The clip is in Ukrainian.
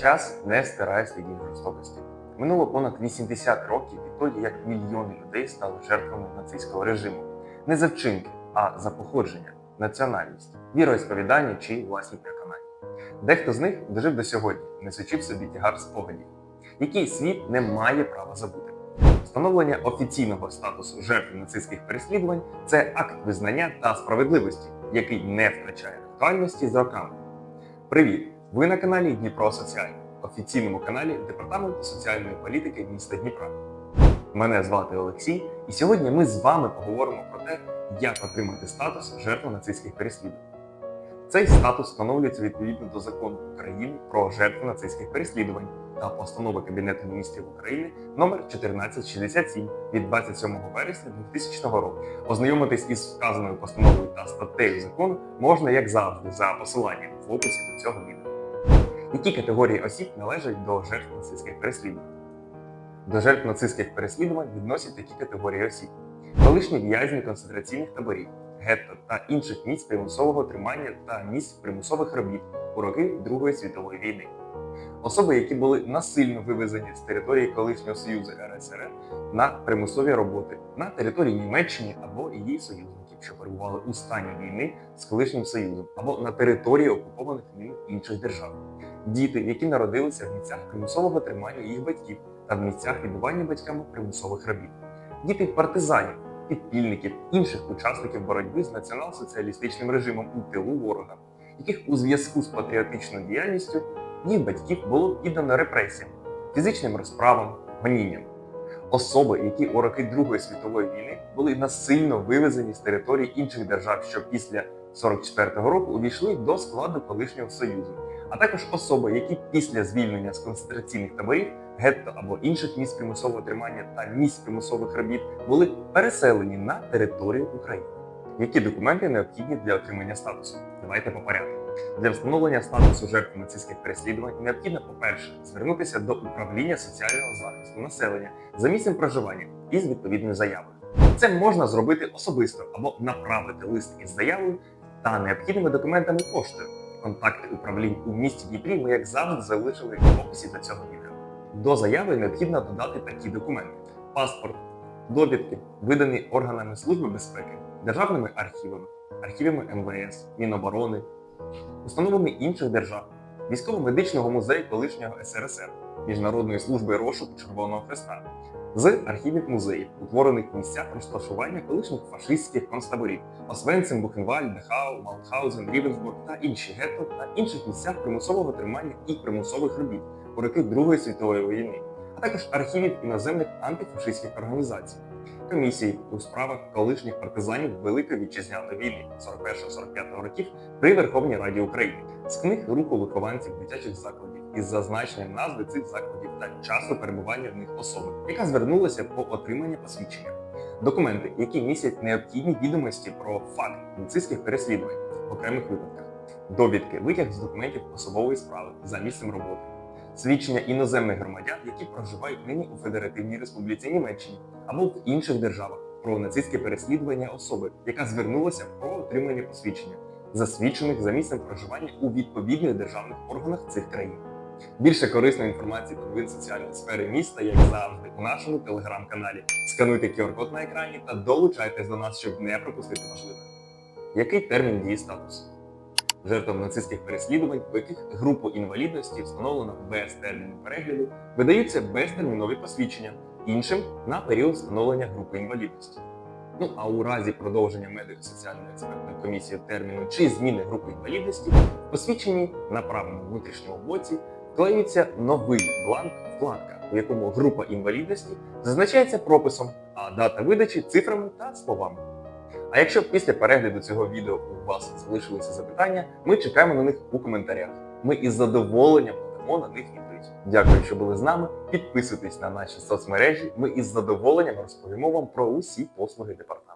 Час не стирає слідів жорстокості. Минуло понад 80 років відтоді, як мільйони людей стали жертвами нацистського режиму. Не за вчинки, а за походження, національність, віроісповідання чи власні переконання. Дехто з них дожив до сьогодні, несучи в собі тягар спогадів, який світ не має права забути. Встановлення офіційного статусу жертв нацистських переслідувань це акт визнання та справедливості, який не втрачає актуальності з роками. Привіт! Ви на каналі Дніпро Соціальний, офіційному каналі Департаменту соціальної політики міста Дніпра. Мене звати Олексій, і сьогодні ми з вами поговоримо про те, як отримати статус жертви нацистських переслідувань. Цей статус встановлюється відповідно до закону України про жертви нацистських переслідувань та постанови Кабінету міністрів України номер 1467 від 27 вересня 2000 року. Ознайомитись із вказаною постановою та статтею закону можна, як завжди, за посиланням в описі до цього відео. Які категорії осіб належать до жертв нацистських переслідувань? До жертв нацистських переслідувань відносять такі категорії осіб: колишні в'язні концентраційних таборів, гетто та інших місць примусового тримання та місць примусових робіт у роки Другої світової війни. Особи, які були насильно вивезені з території колишнього Союзу РСР на примусові роботи на території Німеччини або її союзників, що перебували у стані війни з колишнім союзом, або на території окупованих ними інших держав. Діти, які народилися в місцях примусового тримання їх батьків та в місцях відбування батьками примусових робіт. Діти партизанів, підпільників, інших учасників боротьби з націонал-соціалістичним режимом у тилу ворога, яких у зв'язку з патріотичною діяльністю їх батьків було піддано репресіям, фізичним розправам, гонінням. Особи, які у роки Другої світової війни були насильно вивезені з територій інших держав, що після 44-го року увійшли до складу колишнього союзу, а також особи, які після звільнення з концентраційних таборів, гетто або інших місць примусового тримання та місць примусових робіт були переселені на територію України. Які документи необхідні для отримання статусу? Давайте по порядку. Для встановлення статусу жертви нацистських переслідувань необхідно, по-перше, звернутися до управління соціального захисту населення за місцем проживання із відповідною заявою. Це можна зробити особисто або направити лист із заявою та необхідними документами поштою. Контакти управлінь у місті Дніпрі ми, як завжди, залишили в описі до цього відео. До заяви необхідно додати такі документи: паспорт, довідки, видані органами Служби безпеки, державними архівами, архівами МВС, Міноборони, установами інших держав, військово-медичного музею колишнього СРСР, Міжнародної служби розшуку Червоного Хреста, з архівів музеїв, утворених в місцях розташування колишніх фашистських концтаборів Освенцим, Бухенваль, Дахау, Маутхаузен, Рівенсбург та інші гетто та інших місцях примусового тримання і примусових робіт у роки Другої світової війни, а також архівів іноземних антифашистських організацій. Комісії у справах колишніх партизанів Великої вітчизняної війни 41-45 років при Верховній Раді України з книг руху вихованців дитячих закладів із зазначенням назви цих закладів та часу перебування в них особи, яка звернулася по отримання посвідчення. Документи, які містять необхідні відомості про факт нацистських переслідувань в окремих випадках, довідки, витяг з документів особової справи за місцем роботи, свідчення іноземних громадян, які проживають нині у Федеративній Республіці Німеччині або в інших державах про нацистське переслідування особи, яка звернулася про отримання посвідчення, засвідчених за місцем проживання у відповідних державних органах цих країн. Більше корисної інформації про новин соціальної сфери міста, як завжди, у нашому телеграм-каналі. Скануйте QR-код на екрані та долучайтесь до нас, щоб не пропустити важливе. Який термін дії статусу? Жертвам нацистських переслідувань, у яких групу інвалідності встановлено без терміну перегляду, видаються безтермінові посвідчення, іншим на період встановлення групи інвалідності. Ну а у разі продовження медико-соціальної експертної комісії терміну чи зміни групи інвалідності, в посвідченні на правому внутрішньому боці вклеюється новий бланк вкладка, у якому група інвалідності зазначається прописом, а дата видачі цифрами та словами. А якщо після перегляду цього відео у вас залишилися запитання, ми чекаємо на них у коментарях. Ми із задоволенням надамо на них відповідь. Дякую, що були з нами. Підписуйтесь на наші соцмережі. Ми із задоволенням розповімо вам про усі послуги департаменту.